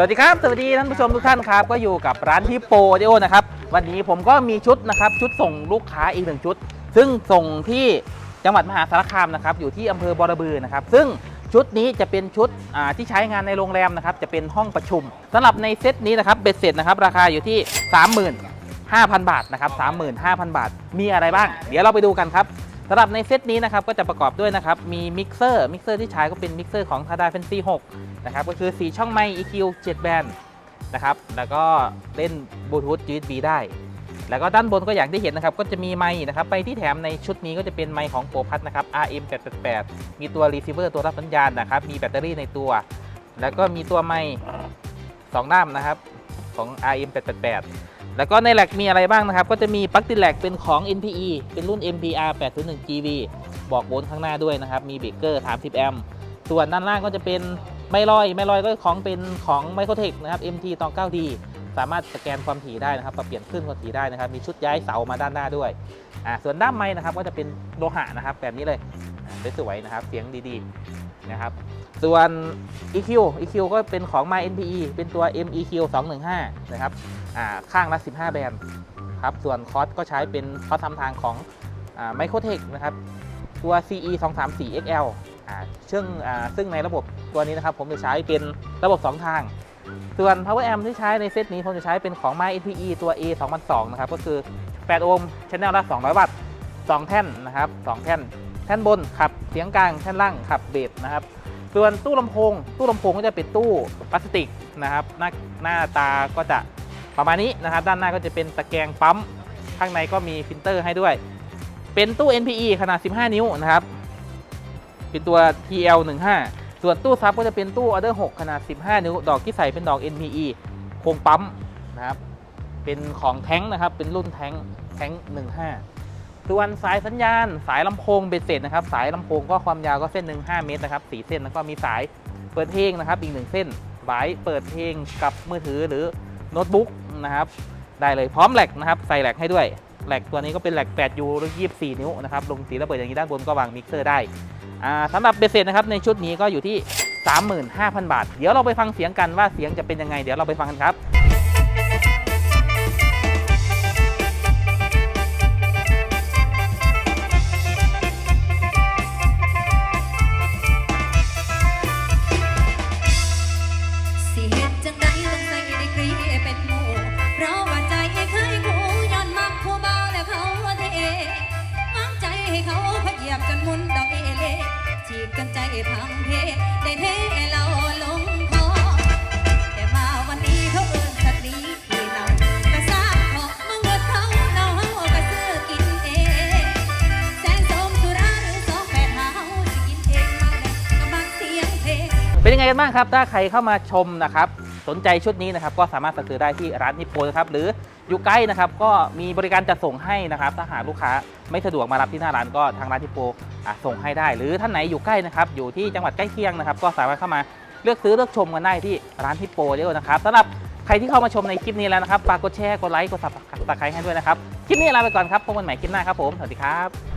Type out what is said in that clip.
สวัสดีครับ สวัสดีท่านผู้ชมทุกท่านครับ ก็อยู่กับร้านที่โปรดิโอนะครับ วันนี้ผมก็มีชุดนะครับชุดส่งลูกค้าอีกหนึ่งชุด ซึ่งส่งที่จังหวัดมหาสารคามนะครับอยู่ที่อำเภอบอระบือนะครับ ซึ่งชุดนี้จะเป็นชุดที่ใช้งานในโรงแรมนะครับจะเป็นห้องประชุมสำหรับในเซตนี้นะครับเบ็ดเสร็จนะครับราคาอยู่ที่ 35,000 บาทนะครับ35,000 บาท มีอะไรบ้าง เดี๋ยวเราไปดูกันครับ สำหรับในเซตนี้นะครับก็จะประกอบด้วยนะครับมีมิกเซอร์มิกเซอร์ที่ใช้ก็เป็นมิกเซอร์ของ t a d a Fancy 6นะครับก็คือ 4 ช่องไมค์ EQ 7 แบนนะครับแล้วก็เล่นบลูทูธ USB ได้ แล้วก็ด้านบนก็อย่างที่เห็นนะครับก็จะมีไมค์นะครับไปที่แถมในชุดนี้ก็จะเป็นไมค์ของโปรพัทนะครับ RM 888มีตัวรีเซิเวอร์ตัวรับสัญญาณนะครับมีแบตเตอรี่ในตัว แล้วก็มีตัวไมค์สองด้ามนะครับของ RM 888 แล้วก็ในแหลกมีอะไรบ้างนะครับ ก็จะมีปลั๊กติดแหลกเป็นของ NPE เป็นรุ่น MPR 801 GV บอกโวลต์ข้างหน้าด้วยนะครับ มีเบรกเกอร์ 30 แอมป์ส่วนด้านล่างก็จะเป็นไม่ลอยไม่ลอยก็ของเป็นของ Microtech นะครับ MT ตอง 9D สามารถสแกนความถี่ได้นะครับปรับเปลี่ยนคลื่นความถี่ได้นะครับ มีชุดย้ายเสามาด้านหน้าด้วยอ่าส่วนด้ามไม้นะครับก็จะเป็นโลหะนะครับแบบนี้เลยอ่าสวยๆนะครับ เสียงดีๆนะครับ ส่วน EQ EQ ก็เป็นของ My NPE เป็นตัว MEQ 215 นะครับ ข้างละ 15 แบรนด์ครับส่วนคอสก็ใช้เป็นคอสทำทางของไมโครเทคนะครับตัว CE 2 3 4 XL ซึ่งซึ่งในระบบตัวนี้นะครับผมจะใช้เป็นระบบ 2 ทาง ส่วน Power Amp ที่ใช้ในเซตนี้ผมจะใช้เป็นของ My NPE ตัว A 2002นะครับก็คือ 8 โอห์มชแนลละ 200 วัตต์ 2 แท่นนะครับ 2 แท่น แท่นบนขับเสียงกลางแท่นล่างขับเบสนะครับ ส่วนตู้ลำโพง ตู้ลำโพงก็จะเป็นตู้พลาสติกนะครับ หน้าหน้าตาก็จะ ประมาณนี้นะครับ ด้านหน้าก็จะเป็นตะแกรงปั๊ม ข้างในก็มีฟิลเตอร์ให้ด้วย เป็นตู้ NPE ขนาด 15 นิ้วนะครับ เป็นตัว TL15 ส่วนตู้ซับก็จะเป็นตู้ Order 6ขนาด 15 นิ้ว ดอกที่ใส่เป็นดอก NPE โครงปั๊มนะครับ เป็นของแท้งนะครับ เป็นรุ่นแท้งแท้ง15 ส่วนสายสัญญาณ สายลำโพงเบ็ดเสร็จนะครับ สายลำโพงก็ความยาวก็เส้นหนึ่ง5เมตรนะครับ4เส้น แล้วก็มีสายเปิดเพลงนะครับ อีกหนึ่งเส้นสายเปิดเพลงกับมือถือหรือโน้ตบุ๊ก นะครับ ได้เลยพร้อมแหลกนะครับ ใส่แหลกให้ด้วยแหลกตัวนี้ก็เป็นแหลก 8U หรือ24 นิ้วนะครับ ลงสีระเบิดอย่างนี้ด้านบนก็วางมิกเซอร์ได้อ่าสำหรับเบ็ดเสร็จนะครับในชุดนี้ก็อยู่ที่ 35,000 บาท เดี๋ยวเราไปฟังเสียงกันว่าเสียงจะเป็นยังไง เดี๋ยวเราไปฟังกันครับเป็น เพราะว่าใจเคยคู่ย้อนมักผู้เบาแล้วเขาเทมักใจให้เขาพเหยียบจนมุนดอกเอเล่ฉีกกันใจพังเพได้เทเราลงคอแต่มาวันนี้เขาเอิ้นสตรีที่เรากระซ้ำเขามาเงินเขาเราเฮาก็ซื้อกินเองแสนสมสุราหรือสองแปดหาเฮาสิกินเองมาแล้วก็มักเสียงเพลง เป็นยังไงกันบ้างครับ ถ้าใครเข้ามาชมนะครับ สนใจชุดนี้นะครับก็สามารถสั่งซื้อได้ที่ร้านนิโปนะครับหรืออยู่ใกล้นะครับก็มีบริการจัดส่งให้นะครับถ้าหากลูกค้าไม่สะดวกมารับที่หน้าร้านก็ทางร้านนิโปส่งให้ได้ หรือท่านไหนอยู่ใกล้นะครับอยู่ที่จังหวัดใกล้เคียงนะครับก็สามารถเข้ามาเลือกซื้อเลือกชมกันได้ที่ร้านฮิปโปเดียวนะครับสำหรับใครที่เข้ามาชมในคลิปนี้แล้วนะครับฝากกดแชร์กดไลค์กดซับสไครต์ให้ด้วยนะครับ คลิปนี้ลาไปก่อนครับพบกันใหม่คลิปหน้าครับผม สวัสดีครับ